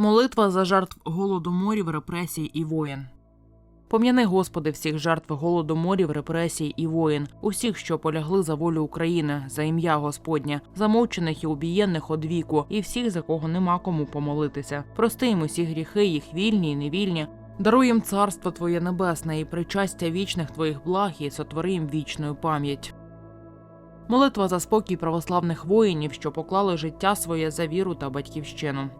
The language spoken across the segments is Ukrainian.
Молитва за жертв голодоморів, репресій і воєн. Пом'яни, Господи, всіх жертв голодоморів, репресій і воїн, усіх, що полягли за волю України, за ім'я Господнє, замовчених і обієнних од віку, і всіх, за кого нема кому помолитися. Прости їм усі гріхи, їх вільні і невільні. Даруй їм царство Твоє небесне і причастя вічних Твоїх благ, і сотвори їм вічною пам'ять. Молитва за спокій православних воїнів, що поклали життя своє за віру та батьківщину.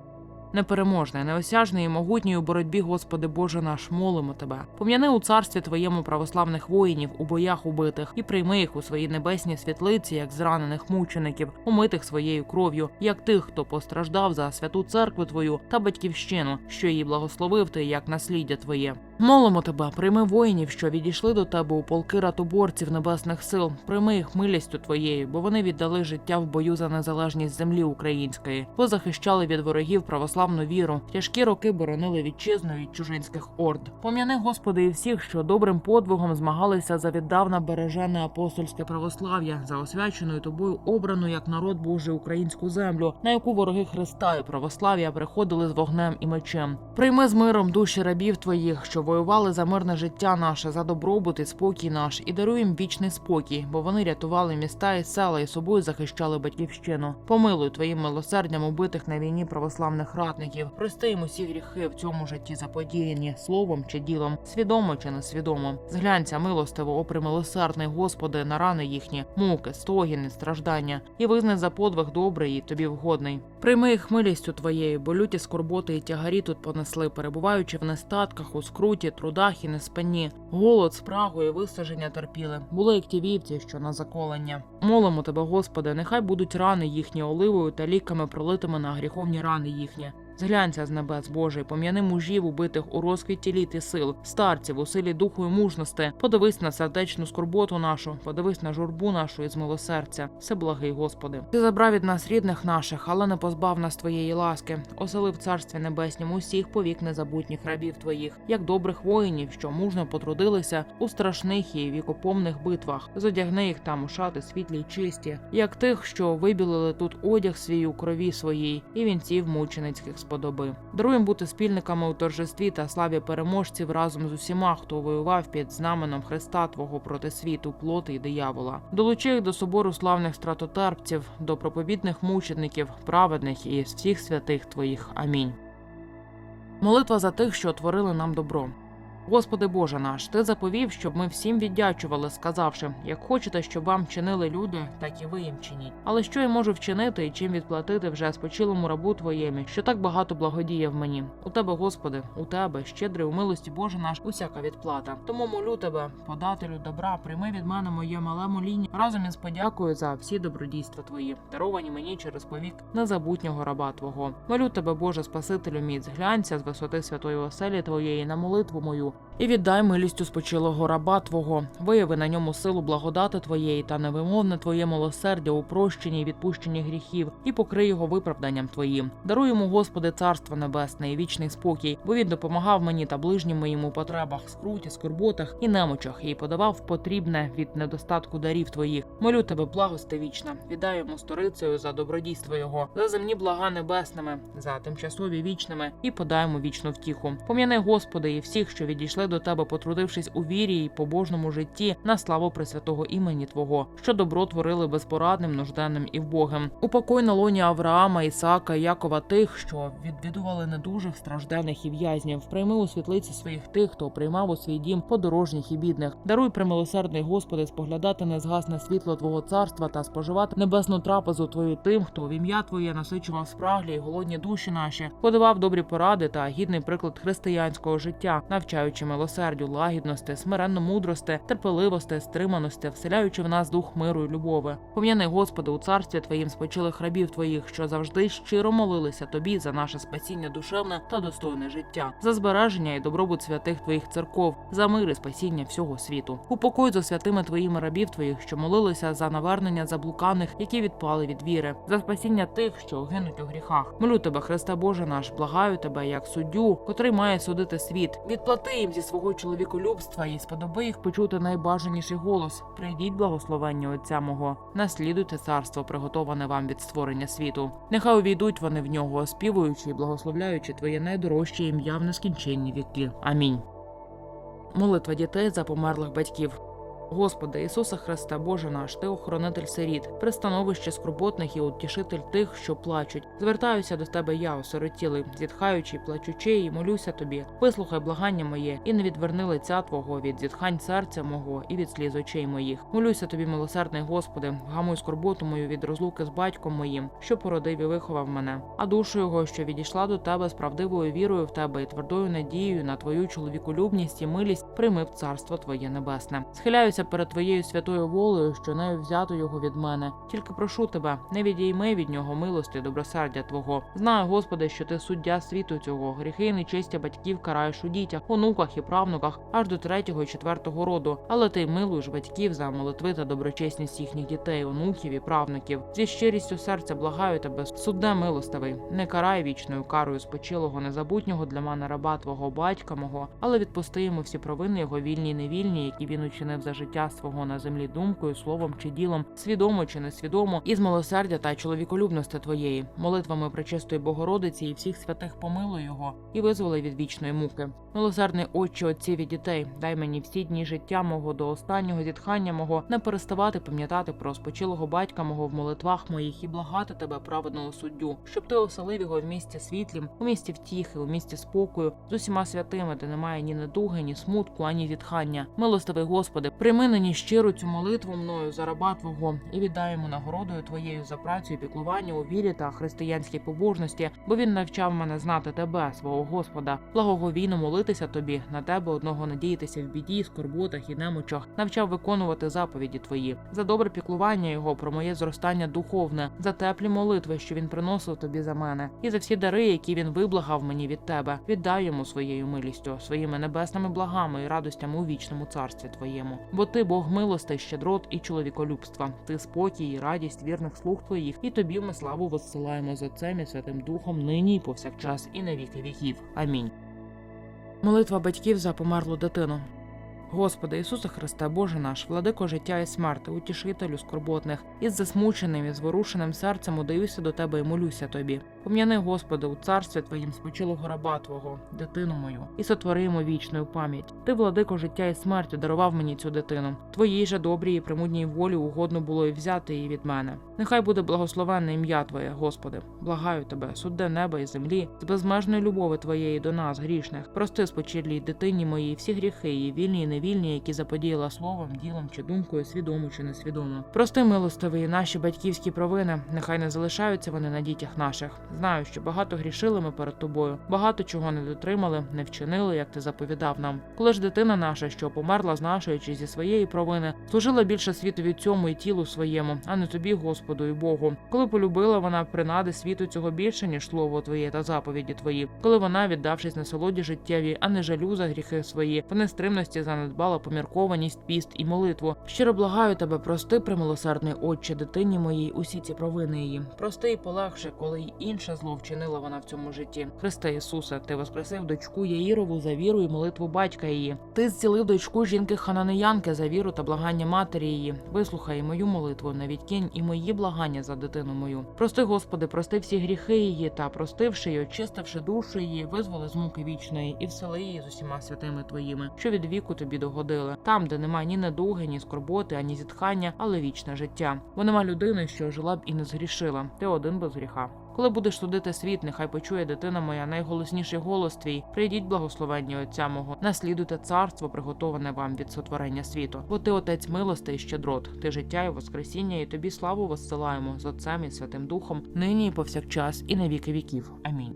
Непереможний, неосяжний і могутній у боротьбі, Господи Боже наш, молимо Тебе. Пом'яни у царстві Твоєму православних воїнів у боях убитих і прийми їх у свої небесні світлиці, як зранених мучеників, умитих своєю кров'ю, як тих, хто постраждав за святу церкву Твою та батьківщину, що її благословив Ти як насліддя Твоє. Молимо тебе, прийми воїнів, що відійшли до тебе у полки ратоборців небесних сил. Прийми їх милістю твоєю, бо вони віддали життя в бою за незалежність землі української, позахищали від ворогів православну віру. Тяжкі роки боронили вітчизну від чужинських орд. Пом'яни, Господи, і всіх, що добрим подвигом змагалися за віддавна бережене апостольське православ'я, за освяченою тобою обрану як народ Божий українську землю, на яку вороги Христа і православ'я приходили з вогнем і мечем. Прийми з миром душі рабів твоїх, що воювали за мирне життя наше, за добробут і спокій наш, і даруй їм вічний спокій, бо вони рятували міста і села і собою захищали батьківщину. Помилуй твоїм милосердям убитих на війні православних ратників. Прости їм усі гріхи в цьому житті заподіяні словом чи ділом, свідомо чи несвідомо. Зглянься милостиво, опри милосердний, Господи, на рани їхні, муки, стогіни, страждання, і визнай за подвиг добрий і тобі вгодний. Прийми їх милістю твоєю, бо люті скорботи і тягарі тут понесли, перебуваючи в нестатках, у скруті, трудах і неспанні. Голод, спрагу і висаження терпіли. Були як ті вівці, що на заколення. Молимо тебе, Господи, нехай будуть рани їхні оливою та ліками, пролитими на гріховні рани їхні. Зглянься з небес Божий, пом'яни мужів, убитих у розквіті літ і сил, старців у силі духу і мужності. Подивись на сердечну скорботу нашу, подивись на журбу нашу із милосердя. Все благий, Господи. Ти забрав від нас рідних наших, але не позбав нас твоєї ласки. Оселив царстві небеснім усіх повік незабутніх рабів твоїх, як добрих воїнів, що мужно потрудилися у страшних і вікопомних битвах. Зодягни їх там у шати світлі й чисті, як тих, що вибілили тут одяг свій у крові своїй, і вінців мученицьких сподоби. Даруєм бути спільниками у торжестві та славі переможців разом з усіма, хто воював під знаменом Христа Твого проти світу, плоти й диявола. Долучи їх до собору славних стратотерпців, до проповідних мучеників, праведних і всіх святих Твоїх. Амінь. Молитва за тих, що творили нам добро. Господи Боже наш, ти заповів, щоб ми всім віддячували, сказавши: як хочете, щоб вам чинили люди, так і ви їм чиніть. Але що я можу вчинити і чим відплатити вже спочилому рабу твоєму, що так багато благодіяв мені? У тебе, Господи, у тебе, щедрий у милості Боже наш, усяка відплата. Тому молю тебе, подателю добра, прийми від мене моє мале моління разом із подякою за всі добродійства твої, даровані мені через повік незабутнього раба Твого. Молю тебе, Боже, Спасителю мій, зглянься з висоти святої оселі Твоєї на молитву мою. І віддай милістю спочилого раба Твого, вияви на ньому силу благодати Твоєї та невимовне Твоє милосердя у прощенні і відпущенні гріхів, і покрий його виправданням Твоїм. Даруй йому, Господи, царство небесне і вічний спокій, бо він допомагав мені та ближнім моїм у потребах, скруті, скорботах і немочах, і подавав потрібне від недостатку дарів Твоїх. Молю тебе, благости вічна, віддай сторицею за добродійство його, за земні блага небесними, за тимчасові вічними, і подай йому вічну втіху. Пом'яни, Господи, і всіх, що відійшли до тебе, потрудившись у вірі і побожному житті на славу Пресвятого імені Твого, що добро творили безпорадним, нужденним і вбогим. Упокой на лоні Авраама, Ісаака Якова тих, що відвідували недужих, страждених і в'язнів. Прийми у світлиці своїх тих, хто приймав у свій дім подорожніх і бідних. Даруй примилосердний Господи, споглядати незгасне світло Твого царства та споживати небесну трапезу Твою тим, хто в ім'я Твоє насичував спраглі й голодні душі наші, подавав добрі поради та гідний приклад християнського життя, навчаючи милосердю, лагідності, смиренно мудрости, терпеливості, стриманості, вселяючи в нас дух миру і любови. Пом'яни, Господи, у царстві Твоїм спочилих рабів Твоїх, що завжди щиро молилися Тобі за наше спасіння душевне та достойне життя, за збереження і добробут святих Твоїх церков, за мир і спасіння всього світу. Упокой за святими Твоїми рабів Твоїх, що молилися за навернення заблуканих, які відпали від віри, за спасіння тих, що гинуть у гріхах. Молю тебе, Христа Боже наш, благаю тебе, як суддю, котрий має судити світ. Відплати їм зі свого чоловіколюбства і сподоби їх почути найбажаніший голос. Прийдіть благословення Отця мого, наслідуйте царство, приготоване вам від створення світу. Нехай увійдуть вони в нього, оспівуючи і благословляючи твоє найдорожче ім'я в нескінченні віки. Амінь. Молитва дітей за померлих батьків. Господи Ісуса Христа, Боже наш, Ти охоронитель сиріт, пристановище скорботних і утішитель тих, що плачуть. Звертаюся до Тебе, я, осиротілий, зітхаючи, плачучи, і молюся Тобі. Вислухай благання моє, і не відверни лиця Твого від зітхань серця мого і від сліз очей моїх. Молюся Тобі, милосердний Господи, вгамуй скорботу мою від розлуки з батьком моїм, що породив і виховав мене, а душу його, що відійшла до Тебе з правдивою вірою в Тебе і твердою надією на Твою чоловіколюбність і милість, прийми в царство Твоє небесне. Схиляюся перед Твоєю святою волею, що нею взято його від мене. Тільки прошу тебе, не відійми від нього милості, добросердя Твого. Знаю, Господи, що ти суддя світу цього, гріхи і нечестя батьків караєш у дітях, онуках і правнуках аж до третього і четвертого роду. Але ти милуєш батьків за молитви та доброчесність їхніх дітей, онуків і правнуків. Зі щирістю серця благаю тебе, судде милостивий, не карай вічною карою спочилого незабутнього для мене раба твого батька мого, але відпусти йому всі провини його вільні й невільні, які він учинив за життя свого на землі думкою, словом чи ділом, свідомо чи несвідомо, із милосердя та чоловіколюбності твоєї, молитвами пречистої Богородиці і всіх святих помилуй його і визволи від вічної муки. Милосердний Отче отців і дітей, дай мені всі дні життя мого до останнього зітхання мого не переставати пам'ятати про спочилого батька мого в молитвах моїх і благати тебе, праведного суддю, щоб ти оселив його в місті світлім, у місті втіхи, у місті спокою, з усіма святими, де немає ні недуги, ні смутку, ані зітхання. Милостивий Господи, прийми нині щиру цю молитву мною за раба Твого. І віддай йому нагородою Твоєю за працю і піклування у вірі та християнській побожності, бо він навчав мене знати тебе, свого Господа, благоговійно молитися тобі, на тебе одного надіятися в біді, скорботах і немочах, навчав виконувати заповіді твої, за добре піклування його про моє зростання духовне, за теплі молитви, що він приносив тобі за мене, і за всі дари, які він виблагав мені від тебе. Віддай йому своєю милістю, своїми небесними благами і радостями у вічному царстві твоєму. Бо ти Бог милостей, щедрот і чоловіколюбства. Ти спокій і радість вірних слуг твоїх, і тобі ми славу воссилаємо з Отцем і Святим Духом нині і повсякчас, і на віки віків. Амінь. Молитва батьків за померлу дитину. Господи Ісусе Христе, Боже наш, владико життя і смерти, утішителю скорботних, із засмученим і зворушеним серцем удаюся до Тебе і молюся Тобі. Пом'яни, Господи, у царстві Твоїм спочилого раба Твого, дитину мою, і сотвори йому вічну пам'ять. Ти, владико життя і смерті, дарував мені цю дитину. Твоїй же добрій і примудній волі угодно було і взяти її від мене. Нехай буде благословенне ім'я Твоє, Господи. Благаю Тебе, судде неба і землі, з безмежної любови Твоєї до нас, грішних. Прости спочилій дитині моїй всі гріхи її, вільні і невільні, які заподіяла словом, ділом чи думкою, свідомо чи несвідомо. Прости, милостивий, наші батьківські провини, нехай не залишаються вони на дітях наших. Знаю, що багато грішили ми перед тобою, багато чого не дотримали, не вчинили, як ти заповідав нам. Коли ж дитина наша, що померла з чи зі своєї провини, служила більше світові цьому і тілу своєму, а не тобі, Господу і Богу. Коли полюбила вона принади світу цього більше, ніж слово твоє та заповіді твої, коли вона, віддавшись насолоді життєві, а не жалю за гріхи свої, в нестримності занедбала поміркованість, піст і молитву. Щиро благаю тебе, прости, примилосердний Отче, дитині моїй, усі ці провини її. Прости і полегше, коли й інше зло вчинила вона в цьому житті. Христе Ісусе, ти воскресив дочку Яїрову за віру і молитву батька її. Ти зцілив дочку жінки Хананеянки за віру та благання матері її. Вислухай мою молитву, не відкинь і мої благання за дитину мою. Прости, Господи, прости всі гріхи її та простивши й очистивши душу її, визволи з муки вічної і всели її з усіма святими твоїми, що від віку тобі догодили, там, де нема ні недуги, ні скорботи, ані зітхання, але вічне життя. Бо нема людини, що жила б і не згрішила. Ти один без гріха. Коли будеш судити світ, нехай почує дитина моя найголосніший голос твій. Прийдіть благословенні Отця мого, наслідуйте царство, приготоване вам від сотворення світу. Бо ти отець милости і щедрот, ти життя і воскресіння, і тобі славу воссилаємо з Отцем і Святим Духом, нині і повсякчас, і на віки віків. Амінь.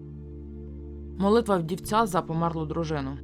Молитва вдівця за померлу дружину.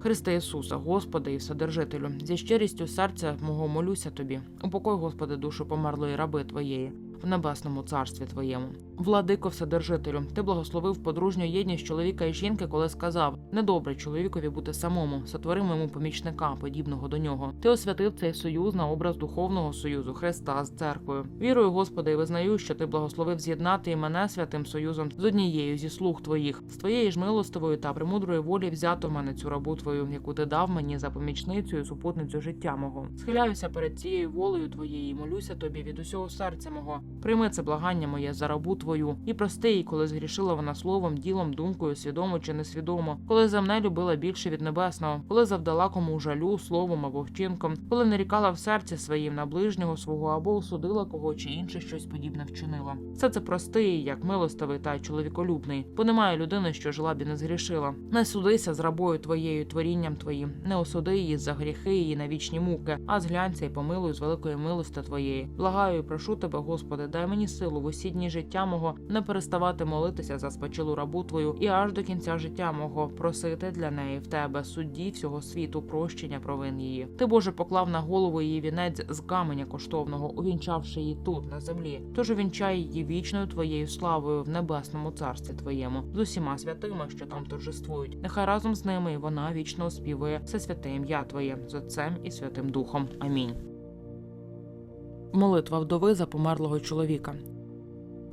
Христе Ісуса, Господи і Вседержителю, зі щирістю серця мого молюся тобі. Упокой, Господи, душу померлої раби Твоєї в небесному царстві Твоєму. Владико Вседержителю, ти благословив подружню єдність чоловіка і жінки, коли сказав: недобре чоловікові бути самому, сотворимо йому помічника, подібного до нього. Ти освятив цей союз на образ духовного союзу Христа з церквою. Вірую, Господи, і визнаю, що ти благословив з'єднати і мене святим союзом з однією зі слуг твоїх, з твоєї ж милостивої та премудрої волі взято в мене цю рабу твою, яку ти дав мені за помічницю і супутницю життя мого. Схиляюся перед цією волею твоєю, і молюся тобі від усього серця мого. Прийми це благання моє за рабу твою. І прости їй, коли згрішила вона словом, ділом, думкою, свідомо чи несвідомо, коли за мене любила більше від небесного, коли завдала кому жалю словом або вчинком, коли нарікала в серці своїм на ближнього свого або осудила кого чи інше щось подібне вчинила. Все це простий, як милостивий та чоловіколюбний, бо немає людини, що жила б і не згрішила. Не судися з рабою твоєю, творінням твоїм, не осуди її за гріхи її на вічні муки, а зглянься й помилуй з великої милости твоєї. Благаю і прошу тебе, Господи, дай мені силу в усі дні життя мого не переставати молитися за спочилу рабу твою і аж до кінця життя мого просити для неї в тебе, судді всього світу, прощення провин її. Ти Боже поклав на голову її вінець з каменя коштовного, увінчавши її тут на землі. Тож увінчай її вічною твоєю славою в небесному царстві твоєму, з усіма святими, що там торжествують. Нехай разом з ними і вона вічно оспівує все святе ім'я Твоє з Отцем і Святим Духом. Амінь. Молитва вдови за померлого чоловіка.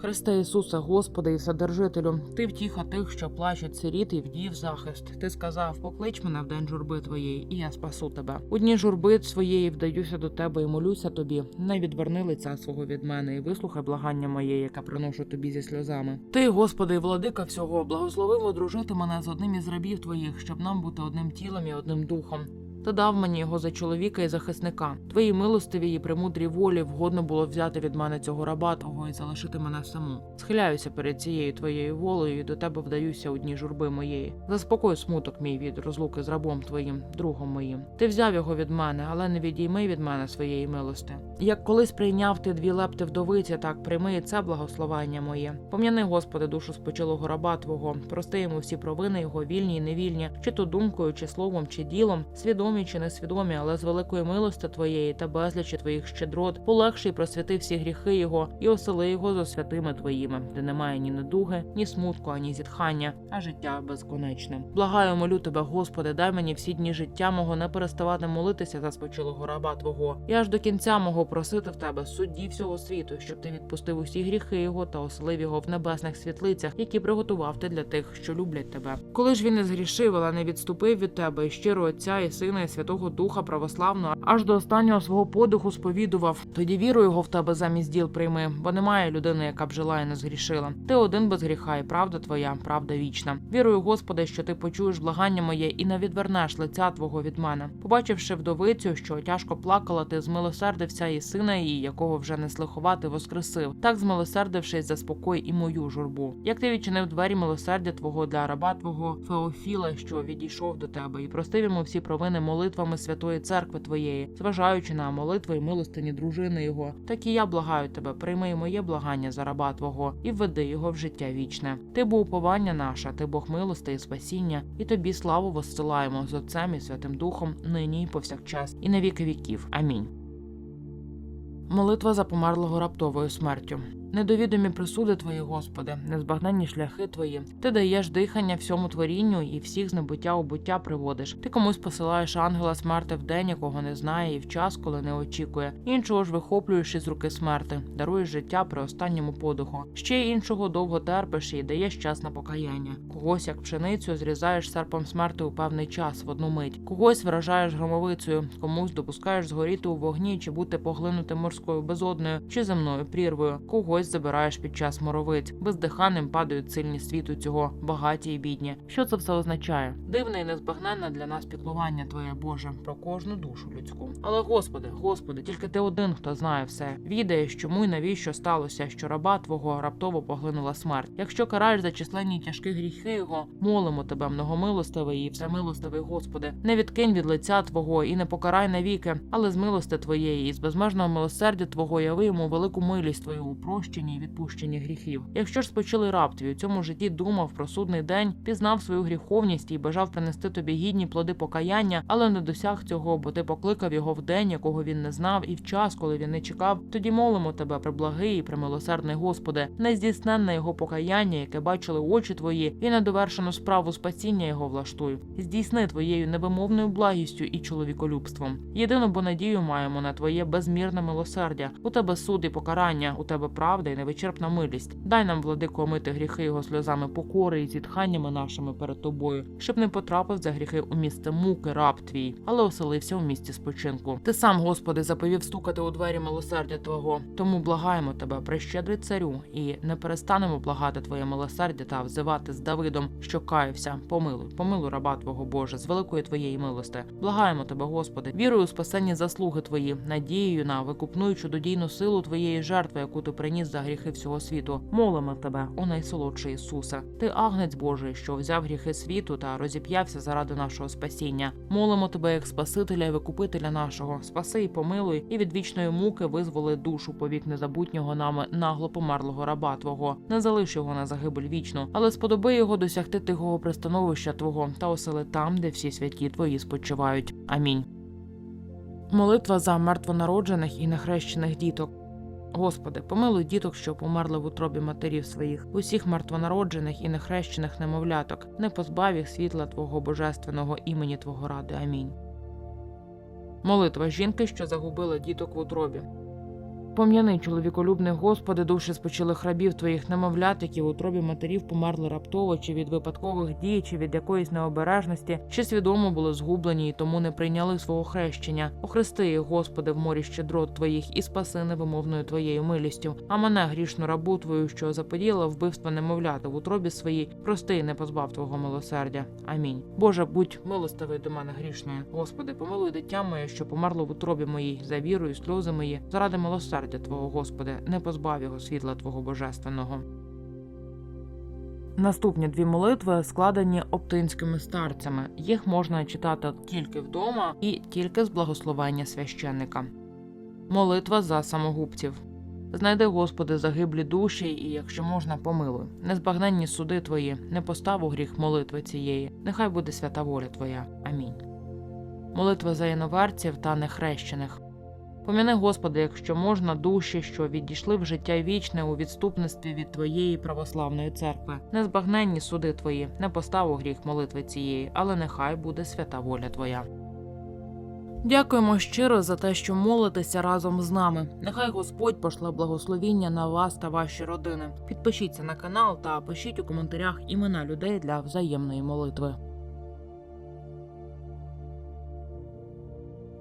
Христе Ісусе, Господи і Вседержителю, Ти втіха тих, що плачуть сиріт і вдів захист. Ти сказав: поклич мене в день журби твоєї, і я спасу тебе. У дні журби своєї вдаюся до тебе і молюся тобі. Не відверни лиця свого від мене і вислухай благання моє, яке приношу тобі зі сльозами. Ти, Господи, владика всього, благословив одружити мене з одним із рабів твоїх, щоб нам бути одним тілом і одним духом. Ти дав мені його за чоловіка і захисника. Твоїй милостиві і премудрій волі вгодно було взяти від мене цього раба того і залишити мене саму. Схиляюся перед цією твоєю волею і до тебе вдаюся у дні журби моєї. Заспокой смуток мій від розлуки з рабом твоїм, другом моїм. Ти взяв його від мене, але не відійми від мене своєї милости. Як колись прийняв ти дві лепти вдовиці, так прийми і це благословення моє. Пом'яни, Господи, душу спочилого раба Твого, прости йому всі провини його вільні і невільні, чи то думкою, чи словом, чи ділом, свідомі чи несвідомі, але з великої милости твоєї та безлічі твоїх щедрот, полегши й просвяти всі гріхи його, і осели його зо святими твоїми, де немає ні недуги, ні смутку, ані зітхання, а життя безконечне. Благаю, молю тебе, Господи, дай мені всі дні життя мого не переставати молитися за спочилого раба Твого, і аж до кінця мого просити в тебе судді всього світу, щоб ти відпустив усі гріхи його та оселив його в небесних світлицях, які приготував ти для тих, що люблять тебе. Коли ж він не згрішив, але не відступив від тебе, і щиро Отця і Сина, і Святого Духа православного, аж до останнього свого подиху сповідував. Тоді віру його в тебе замість діл прийми, бо немає людини, яка б жила і не згрішила. Ти один без гріха, і правда твоя, правда вічна. Вірую, Господи, що ти почуєш благання моє і не відвернеш лиця Твого від мене. Побачивши вдовицю, що тяжко плакала, ти змилосердився і сина її, якого вже не слиховати, воскресив, так змилосердившись за спокій і мою журбу. Як ти відчинив двері милосердя Твого для раба Твого Феофіла, що відійшов до тебе, і простив йому всі провини молитвами святої церкви Твоєї, зважаючи на молитви і милостині дружини його, так і я благаю тебе, прийми моє благання за раба Твого і введи його в життя вічне. Ти бо уповання наша, ти Бог милости і спасіння, і тобі славу воссилаємо з Отцем і Святим Духом, нині і повсякчас, і на віки віків. Амінь. Молитва за померлого раптовою смертю. Недовідомі присуди твої, Господи, незбагненні шляхи твої. Ти даєш дихання всьому творінню і всіх з небуття у буття приводиш. Ти комусь посилаєш ангела смерти в день, якого не знає, і в час, коли не очікує. Іншого ж вихоплюєш із руки смерти, даруєш життя при останньому подиху. Ще іншого довго терпиш і даєш час на покаяння. Когось, як пшеницю, зрізаєш серпом смерти у певний час в одну мить. Когось вражаєш громовицею, комусь допускаєш згоріти у вогні чи бути поглинутим морською безодною чи земною прірвою. Когось забираєш під час моровиць. Бездиханним падають сильні світу цього, багаті і бідні. Що це все означає? Дивне і незбагненне для нас піклування Твоє Боже про кожну душу людську. Але Господи, Господи, тільки ти один, хто знає все. Відаєш, чому і навіщо сталося, що раба Твого раптово поглинула смерть. Якщо караєш за численні тяжкі гріхи його, молимо тебе, многомилостивий і всемилостивий Господи, не відкинь від лиця Твого і не покарай навіки, але з милости Твоєї і з безмежного милосердя Твого яви йому велику милість Твою у прощенні і відпущенні гріхів. Якщо ж спочили раб твій у цьому житті думав про судний день, пізнав свою гріховність і бажав принести тобі гідні плоди покаяння, але не досяг цього, бо ти покликав його в день, якого він не знав, і в час, коли він не чекав, тоді молимо тебе, приблагий і примилосердний Господи, нездійсненне його покаяння, яке бачили очі твої, і недовершену справу спасіння його влаштуй. Здійсни твоєю невимовною благістю і чоловіколюбством. Єдину бо надію маємо на твоє безмірне милосердя. У тебе суд і покарання, у тебе правда і невичерпна милість. Дай нам, владико, омити гріхи його сльозами покори і зітханнями нашими перед тобою, щоб не потрапив за гріхи у місце муки, раб твій, але оселився у місті спочинку. Ти сам, Господи, заповів стукати у двері милосердя Твого. Тому благаємо тебе, прищедрий царю, і не перестанемо благати Твоє милосердя та взивати з Давидом, що каявся. Помилуй, помилуй раба Твого Боже, з великої твоєї милости. Благаємо тебе, Господи, вірою у спасенні заслуги Твої, надією на викупну чудодійну силу Твоєї жертви, яку ти приніс за гріхи всього світу. Молимо тебе, о найсолодший Ісусе. Ти агнець Божий, що взяв гріхи світу та розіп'явся заради нашого спасіння. Молимо тебе, як Спасителя і викупителя нашого. Спаси і помилуй, і від вічної муки визволи душу повік незабутнього нами нагло померлого раба Твого. Не залиш його на загибель вічну, але сподоби його досягти тихого пристановища Твого та осели там, де всі святі Твої спочивають. Амінь. Молитва за мертвонароджених і нехрещених діток. Господи, помилуй діток, що померли в утробі матерів своїх, усіх мертвонароджених і нехрещених немовляток, не позбав їх світла Твого божественного імені Твого ради. Амінь. Молитва жінки, що загубила діток в утробі. Пом'яни, чоловіколюбний Господи, душі спочилих рабів твоїх немовлят, які в утробі матерів померли раптово, чи від випадкових дій, чи від якоїсь необережності, чи свідомо були згублені і тому не прийняли свого хрещення. Охрести Господи, в морі щедрот твоїх і спаси невимовною твоєю милістю. А мене, грішну рабу твою, що заподіла вбивство немовляти в утробі своїй, прости і не позбав твого милосердя. Амінь. Боже, будь милостивий до мене грішною. Господи, помилуй дитя моє, що померло в утробі моїй, за вірою, сльози мої, заради милосердя Твого, Господи, не позбав його світла Твого божественного. Наступні дві молитви складені оптинськими старцями. Їх можна читати тільки вдома і тільки з благословення священника. Молитва за самогубців. Знайди, Господи, загиблі душі, і, якщо можна, помилуй. Незбагненні суди Твої, не постав у гріх молитви цієї. Нехай буде свята воля Твоя. Амінь. Молитва за іноверців та нехрещених. Пом'яни, Господи, якщо можна, душі, що відійшли в життя вічне у відступництві від Твоєї православної церкви. Незбагненні суди Твої, не постав у гріх молитви цієї, але нехай буде свята воля Твоя. Дякуємо щиро за те, що молитеся разом з нами. Нехай Господь пошле благословіння на вас та ваші родини. Підпишіться на канал та пишіть у коментарях імена людей для взаємної молитви.